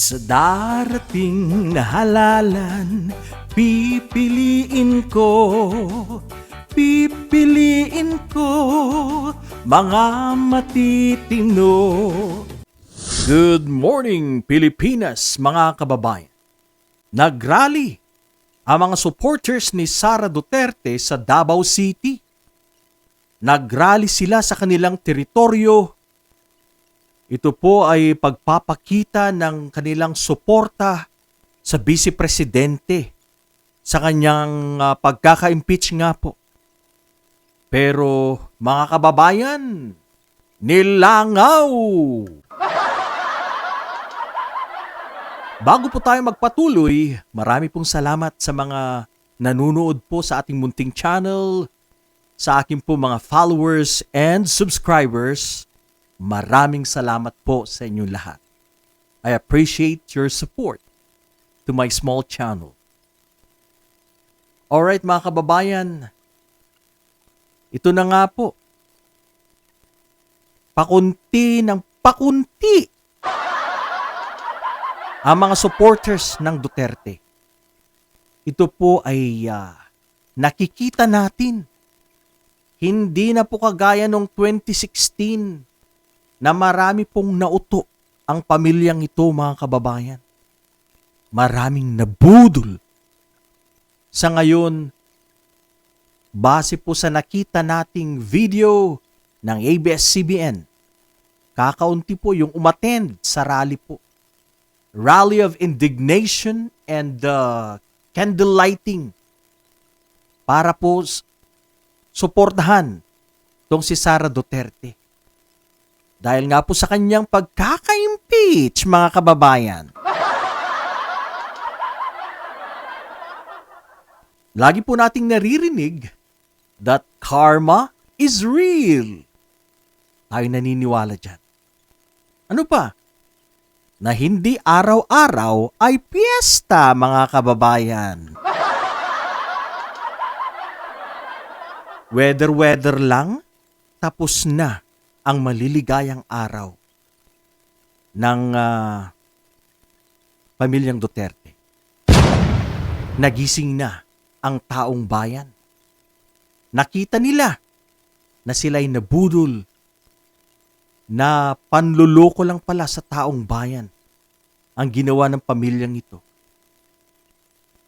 Sa darating na halalan, pipiliin ko, pipiliin ko, mga matitino. Good morning, Pilipinas, mga kababayan. Nagrally ang mga supporters ni Sara Duterte sa Davao City. Nagrally sila sa kanilang teritoryo ito po ay pagpapakita ng kanilang suporta sa Vice Presidente sa kanyang ah, pagkaka-impeach nga po. Pero mga kababayan, nilangaw! Bago po tayo magpatuloy, marami pong salamat sa mga nanunood po sa ating munting channel, sa aking po mga followers and subscribers. Maraming salamat po sa inyong lahat. I appreciate your support to my small channel. Alright mga kababayan, ito na nga po. Pakunti ng pakunti ang mga supporters ng Duterte. Ito po ay ah, nakikita natin. Hindi na po kagaya noong 2016 na marami pong nauto ang pamilyang ito mga kababayan. Maraming nabudol. Sa ngayon, base po sa nakita nating video ng ABS-CBN, kakaunti po yung umattend sa rally po. Rally of Indignation and uh, Candle Lighting para po suportahan tong si Sara Duterte. Dahil nga po sa kanyang pagkaka-impeach, mga kababayan. Lagi po nating naririnig that karma is real. Tayo naniniwala dyan. Ano pa? Na hindi araw-araw ay piyesta, mga kababayan. Weather-weather lang, tapos na ang maliligayang araw ng ah, pamilyang Duterte. Nagising na ang taong bayan. Nakita nila na sila'y nabudol na panluloko lang pala sa taong bayan ang ginawa ng pamilyang ito.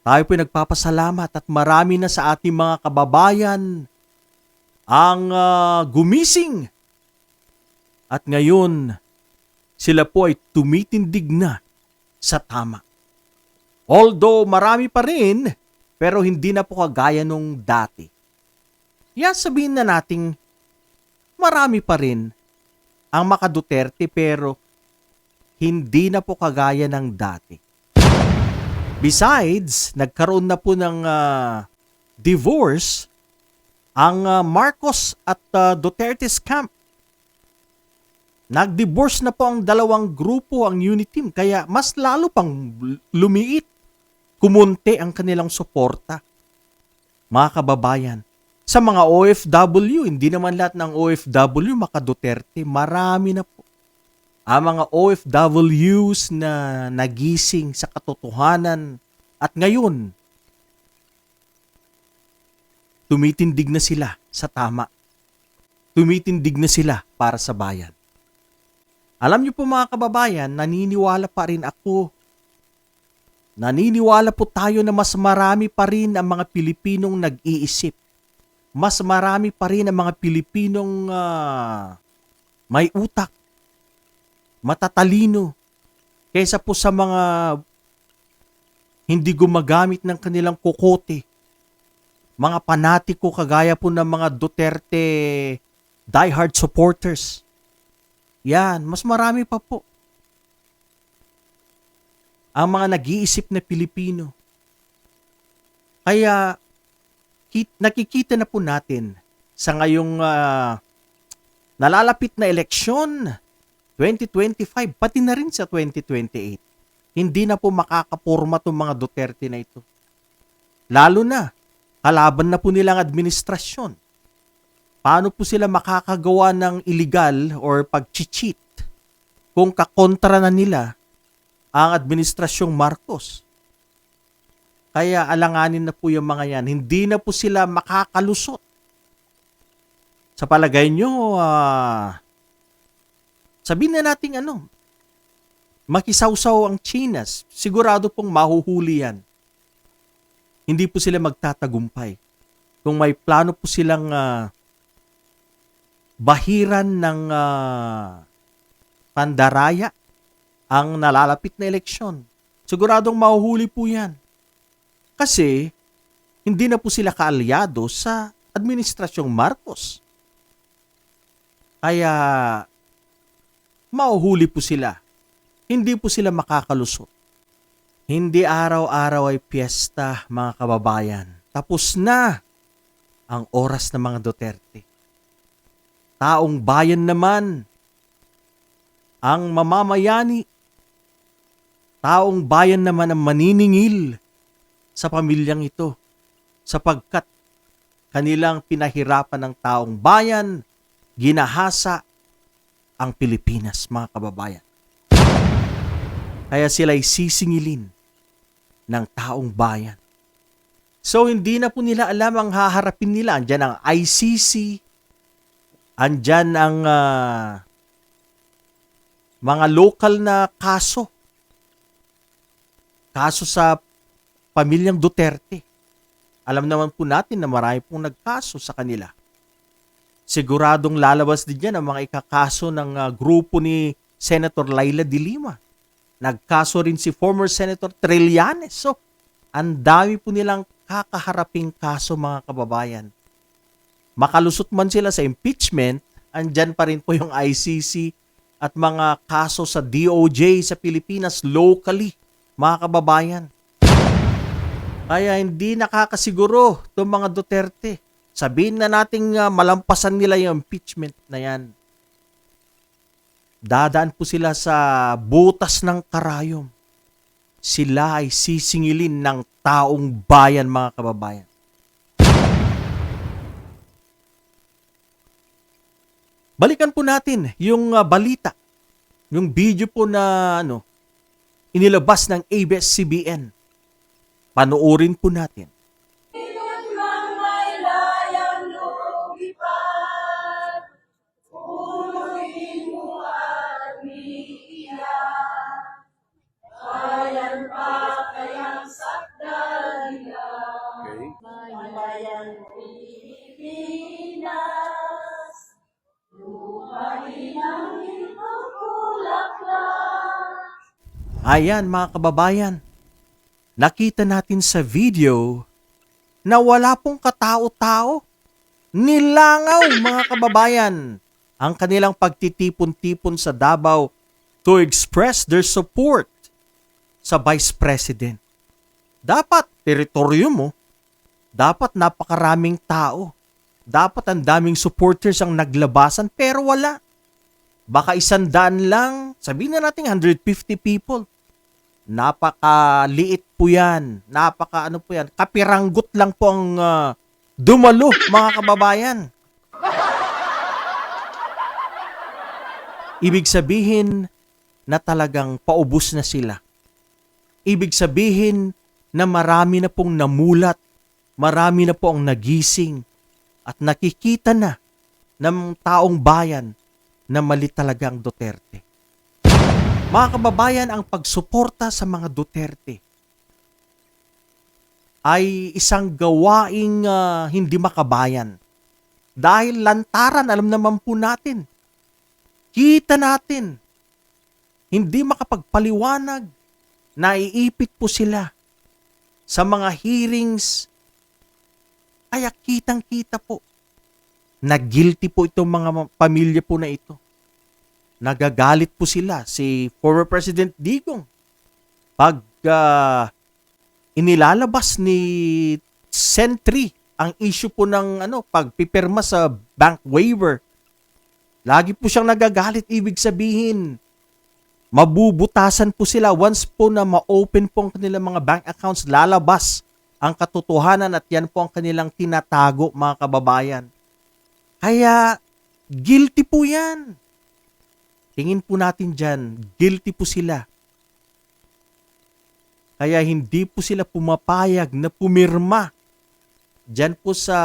Tayo po'y nagpapasalamat at marami na sa ating mga kababayan ang ah, gumising at ngayon, sila po ay tumitindig na sa tama. Although marami pa rin, pero hindi na po kagaya nung dati. Yan sabihin na nating marami pa rin ang maka Duterte pero hindi na po kagaya ng dati. Besides, nagkaroon na po ng ah, divorce ang ah, Marcos at ah, Duterte's camp. Nag-divorce na po ang dalawang grupo, ang unit team, kaya mas lalo pang lumiit. Kumunti ang kanilang suporta. Mga kababayan, sa mga OFW, hindi naman lahat ng OFW maka Duterte, marami na po. Ang mga OFWs na nagising sa katotohanan at ngayon, tumitindig na sila sa tama. Tumitindig na sila para sa bayan. Alam niyo po mga kababayan, naniniwala pa rin ako. Naniniwala po tayo na mas marami pa rin ang mga Pilipinong nag-iisip. Mas marami pa rin ang mga Pilipinong ah, may utak, matatalino, kaysa po sa mga hindi gumagamit ng kanilang kokote. Mga panatiko kagaya po ng mga Duterte diehard supporters. Yan, mas marami pa po. Ang mga nag-iisip na Pilipino. Kaya kit, nakikita na po natin sa ngayong ah, nalalapit na eleksyon 2025 pati na rin sa 2028. Hindi na po makakaporma tong mga Duterte na ito. Lalo na, kalaban na po nilang administrasyon. Paano po sila makakagawa ng illegal or pag-cheat kung kakontra na nila ang administrasyong Marcos. Kaya alanganin na po yung mga yan. Hindi na po sila makakalusot. Sa palagay nyo, ah, sabihin na natin ano, makisawsaw ang Chinas. Sigurado pong mahuhuli yan. Hindi po sila magtatagumpay. Kung may plano po silang ah, bahiran ng ah, pandaraya ang nalalapit na eleksyon. Siguradong mahuhuli po yan. Kasi hindi na po sila kaalyado sa administrasyong Marcos. Kaya mauhuli po sila. Hindi po sila makakalusot. Hindi araw-araw ay piyesta, mga kababayan. Tapos na ang oras ng mga Duterte. Taong bayan naman ang mamamayani. Taong bayan naman ang maniningil sa pamilyang ito sapagkat kanilang pinahirapan ng taong bayan, ginahasa ang Pilipinas, mga kababayan. Kaya sila'y sisingilin ng taong bayan. So hindi na po nila alam ang haharapin nila. Andyan ang ICC, andyan ang ah, mga local na kaso. Kaso sa pamilyang Duterte. Alam naman po natin na marami pong nagkaso sa kanila. Siguradong lalabas din yan ang mga ikakaso ng ah, grupo ni Senator Laila de Lima. Nagkaso rin si former Senator Trillanes. So, ang dami po nilang kakaharaping kaso mga kababayan. Makalusot man sila sa impeachment, andyan pa rin po yung ICC at mga kaso sa DOJ sa Pilipinas locally, mga kababayan. Kaya hindi nakakasiguro itong mga Duterte. Sabihin na nating uh, malampasan nila yung impeachment na yan. Dadaan po sila sa butas ng karayom. Sila ay sisingilin ng taong bayan, mga kababayan. Balikan po natin yung uh, balita, yung video po na ano, inilabas ng ABS-CBN. Panoorin po natin. Ilan mang Ayan mga kababayan, nakita natin sa video na wala pong katao-tao. Nilangaw mga kababayan ang kanilang pagtitipon-tipon sa Davao to express their support sa Vice President. Dapat teritoryo mo, dapat napakaraming tao, dapat ang daming supporters ang naglabasan pero wala. Baka isandaan lang, sabihin na natin 150 people. Napakaliit po yan. Napaka ano po yan. Kapiranggot lang po ang ah, dumalo mga kababayan. Ibig sabihin na talagang paubos na sila. Ibig sabihin na marami na pong namulat, marami na po ang nagising at nakikita na ng taong bayan na mali talaga ang Duterte. Mga kababayan, ang pagsuporta sa mga Duterte ay isang gawaing ah, hindi makabayan. Dahil lantaran, alam naman po natin, kita natin, hindi makapagpaliwanag, naiipit po sila sa mga hearings, kaya kitang-kita po na guilty po itong mga pamilya po na ito. Nagagalit po sila si former President Digong pag ah, inilalabas ni Sentry ang issue po ng ano pagpipirma sa bank waiver. Lagi po siyang nagagalit ibig sabihin mabubutasan po sila once po na ma-open po ang kanilang mga bank accounts lalabas ang katotohanan at yan po ang kanilang tinatago mga kababayan. Kaya, guilty po yan. Tingin po natin dyan, guilty po sila. Kaya hindi po sila pumapayag na pumirma Diyan po sa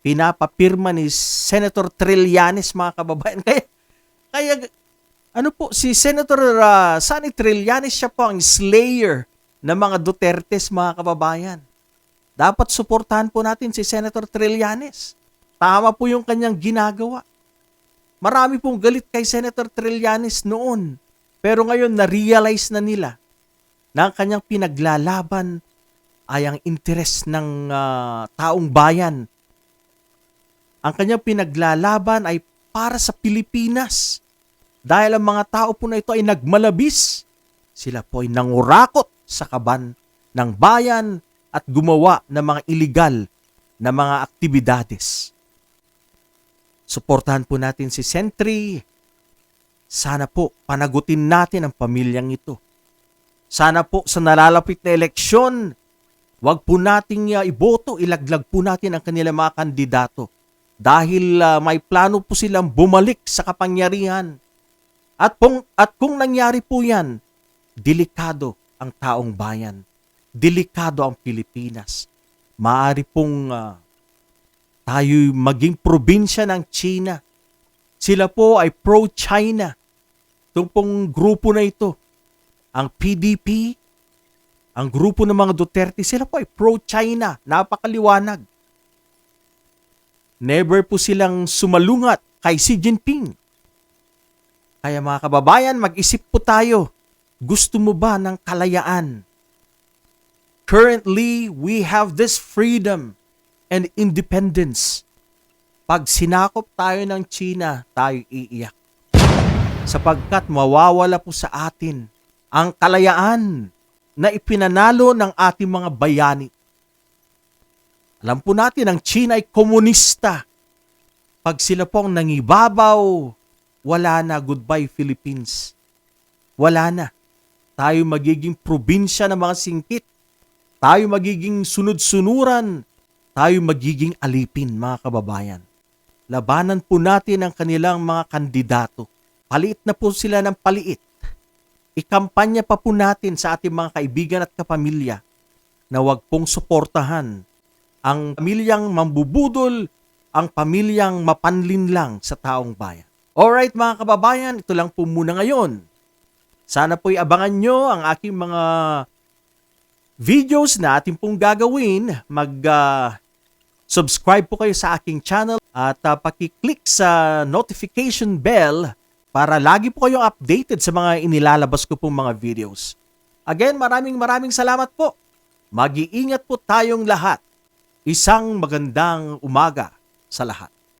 pinapapirma ni Senator Trillanes mga kababayan. Kaya, kaya ano po, si Senator uh, Sonny Trillanes siya po ang slayer ng mga Dutertes mga kababayan. Dapat suportahan po natin si Senator Trillanes. Tama po yung kanyang ginagawa. Marami pong galit kay Senator Trillanes noon. Pero ngayon na-realize na nila na ang kanyang pinaglalaban ay ang interes ng ah, taong bayan. Ang kanyang pinaglalaban ay para sa Pilipinas. Dahil ang mga tao po na ito ay nagmalabis. Sila po ay nangurakot sa kaban ng bayan at gumawa ng mga illegal na mga aktibidades. Suportahan po natin si Sentry. Sana po panagutin natin ang pamilyang ito. Sana po sa nalalapit na eleksyon, wag po nating uh, iboto, ilaglag po natin ang kanilang mga kandidato. Dahil uh, may plano po silang bumalik sa kapangyarihan. At, pong, at kung nangyari po yan, delikado ang taong bayan. Delikado ang Pilipinas. Maari pong uh, tayo maging probinsya ng China. Sila po ay pro-China. Itong pong grupo na ito, ang PDP, ang grupo ng mga Duterte, sila po ay pro-China. Napakaliwanag. Never po silang sumalungat kay Xi Jinping. Kaya mga kababayan, mag-isip po tayo. Gusto mo ba ng kalayaan? Currently, we have this freedom and independence. Pag sinakop tayo ng China, tayo iiyak. Sapagkat mawawala po sa atin ang kalayaan na ipinanalo ng ating mga bayani. Alam po natin, ang China ay komunista. Pag sila pong nangibabaw, wala na goodbye Philippines. Wala na. Tayo magiging probinsya ng mga singkit. Tayo magiging sunod-sunuran. Tayo magiging alipin, mga kababayan. Labanan po natin ang kanilang mga kandidato. Paliit na po sila ng paliit. Ikampanya pa po natin sa ating mga kaibigan at kapamilya na wag pong suportahan ang pamilyang mambubudol, ang pamilyang mapanlinlang sa taong bayan. Alright mga kababayan, ito lang po muna ngayon. Sana po'y abangan nyo ang aking mga videos na ating pong gagawin. Mag ah, subscribe po kayo sa aking channel at uh, pakiclick sa notification bell para lagi po kayong updated sa mga inilalabas ko pong mga videos. Again, maraming maraming salamat po. Mag-iingat po tayong lahat. Isang magandang umaga sa lahat.